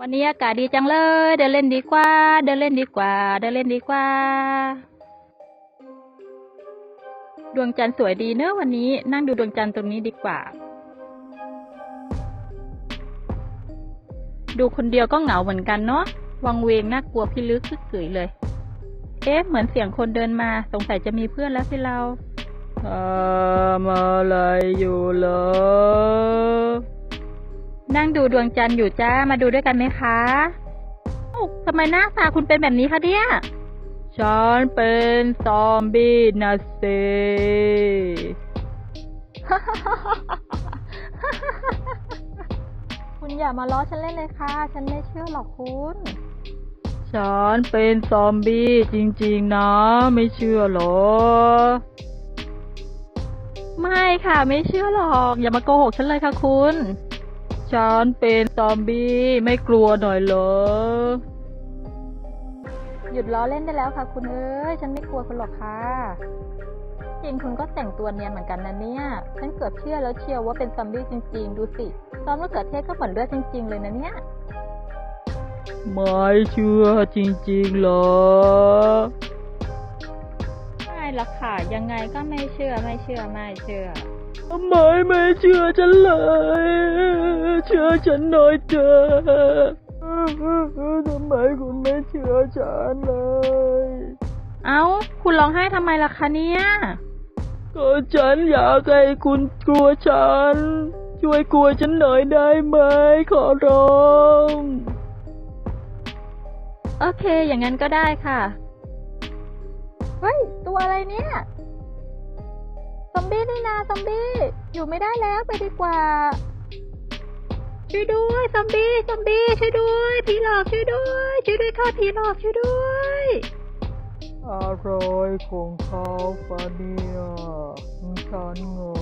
วันนี้อากาศดีจังเลย เดินเล่นดีกว่า เดินเล่นดีกว่า เดินเล่นดีกว่า ดวงจันทร์สวยดีเนอะวันนี้ นั่งดูดวงจันทร์ตรงนี้ดีกว่า ดูคนเดียวก็เหงาเหมือนกันเนาะ วังเวงน่ากลัวพิลึกคึกกือเลย เอ๊ะ เหมือนเสียงคนเดินมา สงสัยจะมีเพื่อนแล้วสิเราทำอะไรอยู่เหรอ นั่งดูดวงจันทร์อยู่จ้ามาดูด้วยกันไหมคะเอ้ทำไมหน้าตาคุณเป็นแบบนี้คะเนี่ยฉันเป็นซอมบี้นะเซคุณอย่ามาล้อฉันเล่นเลยค่ะ ฉันไม่เชื่อหรอกคุณ ฉันเป็นซอมบี้จริงๆนะ ไม่เชื่อหรอ ไม่ค่ะ ไม่เชื่อหรอก อย่ามาโกหกฉันเลยค่ะคุณ ฉันเป็นซอมบี้ไม่กลัวหน่อยเหรอ หยุดล้อเล่นได้แล้วค่ะ คุณเอ้ย ฉันไม่กลัวคุณหรอกค่ะ จริงคุณก็แต่งตัวเนียนเหมือนกันนะเนี่ย ฉันเกือบเชื่อแล้วเชียวว่าเป็นซอมบี้จริง ๆ ดูสิ ซอสมะเขือเทศก็เหมือนเลือดจริง ๆ เลยนะเนี่ย ไม่เชื่อจริงๆเหรอไม่หรอกค่ะ ยังไงก็ไม่เชื่อไม่เชื่อไม่เชื่อ ทำไมไม่เชื่อฉันเลยเชื่อฉันหน่อยเถอะทำไมคุณไม่เชื่อฉันเลย เอ้า คุณร้องไห้ทำไมล่ะคะเนี่ย ก็ฉันอยากให้คุณกลัวฉัน ช่วยกลัวฉันหน่อยได้ไหม ขอร้อง โอเค อย่างนั้นก็ได้ค่ะ เฮ้ย ตัวอะไรเนี่ย ซอมบี้นี่นาซอมบี้ อยู่ไม่ได้แล้วไปดีกว่าช่วยด้วย ซอมบี้ซอมบี้ช่วยด้วยผีหลอกช่วยด้วยช่วยด้วยค่ะผีหลอกช่วยด้วยอร่อยของเขาปะเนี่ยฉันงง